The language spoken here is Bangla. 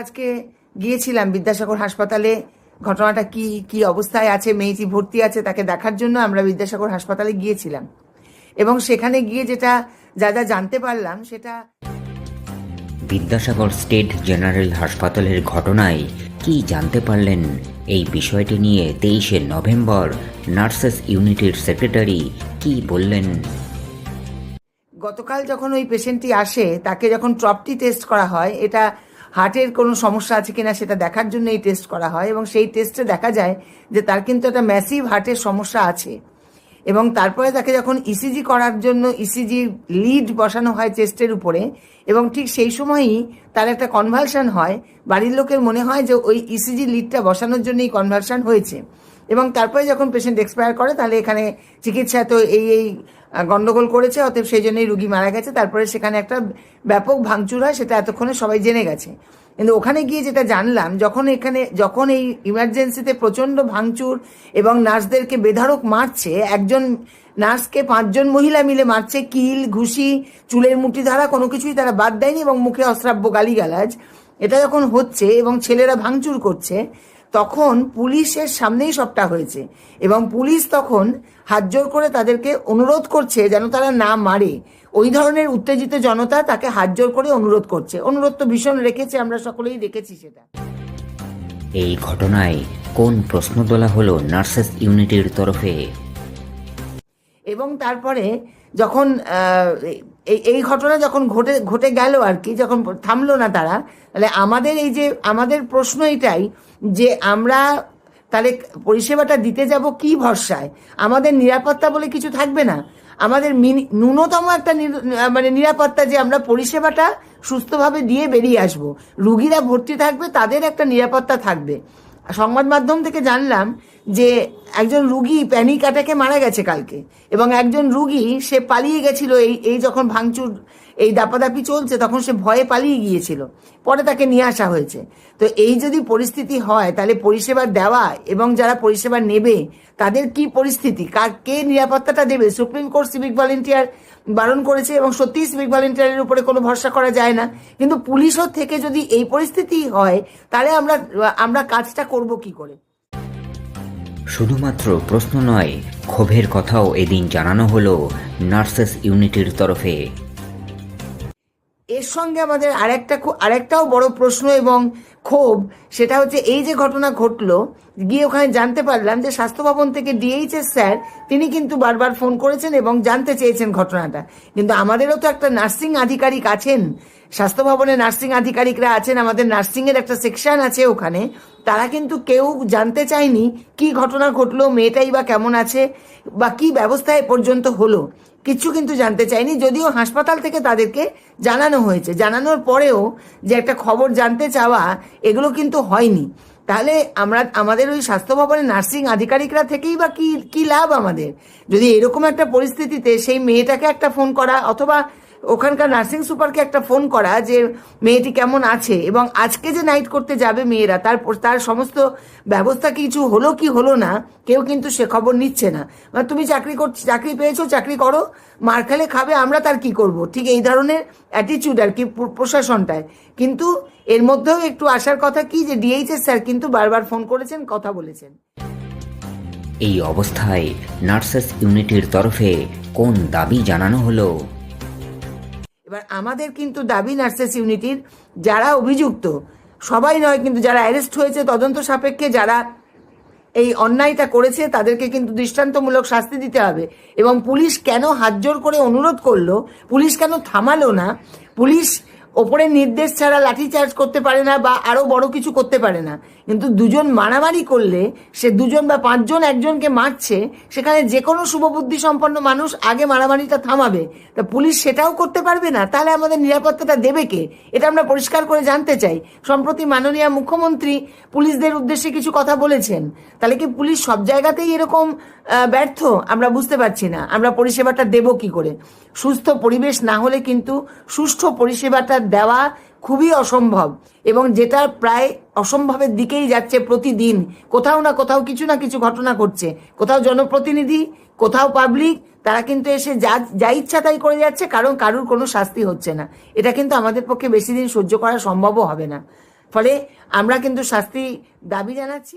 আজকে গিয়েছিলাম বিদ্যাসাগর হাসপাতালে। ঘটনাটা কি কি অবস্থায় আছে মেয়েটি ভর্তি আছে তাকে দেখার জন্য আমরা বিদ্যাসাগর হাসপাতালে গিয়েছিলাম। এবং সেখানে গিয়ে যেটা যা যা জানতে পারলাম সেটা বিদ্যাসাগর স্টেট জেনারেল হাসপাতালের ঘটনায় কি জানতে পারলেন এই বিষয়টি নিয়ে তেইশে নভেম্বর নার্সেস ইউনিটের সেক্রেটারি কি বললেন? গতকাল যখন ওই পেশেন্টটি আসে তাকে যখন ট্রপটি টেস্ট করা হয় এটা হার্টের কোনো সমস্যা আছে কিনা সেটা দেখার জন্য এই টেস্ট করা হয় এবং সেই টেস্টে দেখা যায় যে তার কিন্তু একটা ম্যাসিভ হার্টের সমস্যা আছে। এবং তারপরে তাকে যখন ইসিজি করার জন্য ইসিজি লিড বসানো হয় চেস্টের উপরে এবং ঠিক সেই সময়ই তার একটা কনভালশন হয়। বাড়ির লোকের মনে হয় যে ওই ইসিজি লিডটা বসানোর জন্যই কনভালশন হয়েছে। এবং তারপরে যখন পেশেন্ট এক্সপায়ার করে তাহলে এখানে চিকিৎসা তো এই এই আহ, গন্ডগোল করেছে অতএব সেই জন্যই রুগী মারা গেছে। তারপরে সেখানে একটা ব্যাপক ভাঙচুর হয় সেটা এতক্ষণে সবাই জেনে গেছে। কিন্তু ওখানে গিয়ে যেটা জানলাম যখন এখানে যখন এই ইমার্জেন্সিতে প্রচণ্ড ভাঙচুর এবং নার্সদেরকে বেধারক মারছে একজন নার্সকে পাঁচজন মহিলা মিলে মারছে কিল ঘুষি চুলের মুঠি ধারা কোনো কিছুই তারা বাদ দেয়নি এবং মুখে অশ্রাব্য গালিগালাজ এটা যখন হচ্ছে এবং ছেলেরা ভাঙচুর করছে তখন পুলিশের সামনেই সবটা হয়েছে এবং পুলিশ তখন হাতজোর করে তাদেরকে অনুরোধ করছে যেন তারা না মারে। ওই ধরনের উত্তেজিত জনতা তাকে হাতজোর করে অনুরোধ করছে। অনুরোধ তো ভীষণ রেখেছে আমরা সকলেই দেখেছি সেটা। এই ঘটনায় কোন প্রশ্ন তোলা হলো নার্সেস ইউনিটের তরফে? এবং তারপরে যখন এই এই ঘটনা যখন ঘটে ঘটে গেল আর কি, যখন থামলো না তারা, তাহলে আমাদের এই যে, আমাদের প্রশ্ন এটাই যে আমরা তাহলে পরিষেবাটা দিতে যাব কি ভরসায়? আমাদের নিরাপত্তা বলে কিছু থাকবে না। আমাদের ন্যূনতম একটা মানে নিরাপত্তা যে আমরা পরিষেবাটা সুস্থভাবে দিয়ে বেরিয়ে আসব। রুগীরা ভর্তি থাকবে, তাদের একটা নিরাপত্তা থাকবে। সংবাদ মাধ্যম থেকে জানলাম যে একজন রুগী প্যানিক অ্যাটাকে মারা গেছে কালকে এবং একজন রুগী, সে পালিয়ে গেছিল এই এই যখন ভাঙচুর, এই দাপাদাপি চলছে তখন সে ভয়ে পালিয়ে গিয়েছিল। পরে তাকে নিয়ে আসা হয়েছে। তো এই যদি পরিস্থিতি হয়, তাহলে পরিষেবা দেওয়া এবং যারা পরিষেবা নেবে, তাদের কি পরিস্থিতি? কার, কে নিরাপত্তাটা দেবে? সুপ্রিম কোর্ট সিভিক ভলেন্টিয়ার বারণ করেছে এবং সত্যিই সিভিক ভলেন্টিয়ারের উপরে কোনো ভরসা করা যায় না। কিন্তু পুলিশও থেকে যদি এই পরিস্থিতি হয় তাহলে আমরা আমরা কাজটা করব কি করে? শুধুমাত্র প্রশ্ন নয় ক্ষোভের কথাও এদিন জানানো হলো নার্সেস ইউনিটের তরফে। এর সঙ্গে আমাদের আরেকটা আরেকটাও বড় প্রশ্ন এবং ক্ষোভ, সেটা হচ্ছে এই যে ঘটনা ঘটলো, গিয়ে ওখানে জানতে পারলাম যে স্বাস্থ্য ভবন থেকে ডিএইচএস স্যার, তিনি কিন্তু বারবার ফোন করেছেন এবং জানতে চেয়েছেন ঘটনাটা। কিন্তু আমাদেরও তো একটা নার্সিং আধিকারিক আছেন। স্বাস্থ্য ভবনে নার্সিং আধিকারিকরা আছেন, আমাদের নার্সিং এর একটা সেকশন আছে ওখানে। তারা কিন্তু কেউ জানতে চায়নি কি ঘটনা ঘটলো, মেয়েটাই বা কেমন আছে, বা কি ব্যবস্থা এ পর্যন্ত হলো। কিচ্ছু কিন্তু জানতে চাইনি, যদিও হাসপাতাল থেকে তাদেরকে জানানো হয়েছে। জানানোর পরেও যে একটা খবর জানতে চাওয়া, এগুলো কিন্তু হয়নি। তাহলে আমরা, আমাদের ওই স্বাস্থ্য ভবনের নার্সিং আধিকারিকরা থেকেই বা কি কি লাভ আমাদের? যদি এরকম একটা পরিস্থিতিতে সেই মেয়েটাকে একটা ফোন করা অথবা ওখানকার নার্সিং সুপারকে একটা ফোন করা যে, মেয়েটি কেমন আছে? এবং আজকে যে নাইট করতে যাবে মেয়েরা, তার তার সমস্ত ব্যবস্থা কিছু হলো কি হলো না, কেউ কিন্তু সে খবর নিচ্ছে না। মানে তুমি চাকরি কর চাকরি পেয়েছ, চাকরি করো, মার খেলে খাবে, আমরা তার কি করব? ঠিক এই ধরনের অ্যাটিচিউড আর কি প্রশাসনটায়। কিন্তু এর মধ্যেও একটু আসার কথা কি যে ডিএইচএস স্যার কিন্তু বারবার ফোন করেছেন, কথা বলেছেন। এই অবস্থায় নার্সেস ইউনিটের তরফে কোন দাবি জানানো হলো? এবার আমাদের কিন্তু দাবি নার্সেস ইউনিটির যারা অভিযুক্ত, সবাই নয় কিন্তু যারা অ্যারেস্ট হয়েছে তদন্ত সাপেক্ষে যারা এই অন্যায়টা করেছে তাদেরকে কিন্তু দৃষ্টান্তমূলক শাস্তি দিতে হবে। এবং পুলিশ কেন হাতজোর করে অনুরোধ করল, পুলিশ কেন থামালো না, পুলিশ ওপরে নির্দেশ ছাড়া লাঠিচার্জ করতে পারে না বা আরও বড় কিছু করতে পারে না। কিন্তু দুজন মারামারি করলে, সে দুজন বা পাঁচজন একজনকে মারছে, সেখানে যে কোনো শুভবুদ্ধি সম্পন্ন মানুষ আগে মারামারিটা থামাবে। তা পুলিশ সেটাও করতে পারবে না। তাহলে আমাদের নিরাপত্তাটা দেবে কে? এটা আমরা পরিষ্কার করে জানতে চাই। সম্প্রতি মাননীয় মুখ্যমন্ত্রী পুলিশদের উদ্দেশ্যে কিছু কথা বলেছেন। তাহলে কি পুলিশ সব জায়গাতেই এরকম ব্যর্থ? আমরা বুঝতে পারছি না। আমরা পরিষেবাটা দেব কি করে? সুস্থ পরিবেশ না হলে কিন্তু সুষ্ঠু পরিষেবাটা দেওয়া খুবই অসম্ভব এবং যেটা প্রায় অসম্ভবের দিকেই যাচ্ছে প্রতিদিন। কোথাও না কোথাও কিছু না কিছু ঘটনা ঘটছে। কোথাও জনপ্রতিনিধি, কোথাও পাবলিক তারা কিন্তু এসে যা যা ইচ্ছা তাই করে যাচ্ছে, কারণ কারুর কোনো শাস্তি হচ্ছে না। এটা কিন্তু আমাদের পক্ষে বেশি দিন সহ্য করা সম্ভবও হবে না। ফলে আমরা কিন্তু শাস্তি দাবি জানাচ্ছি।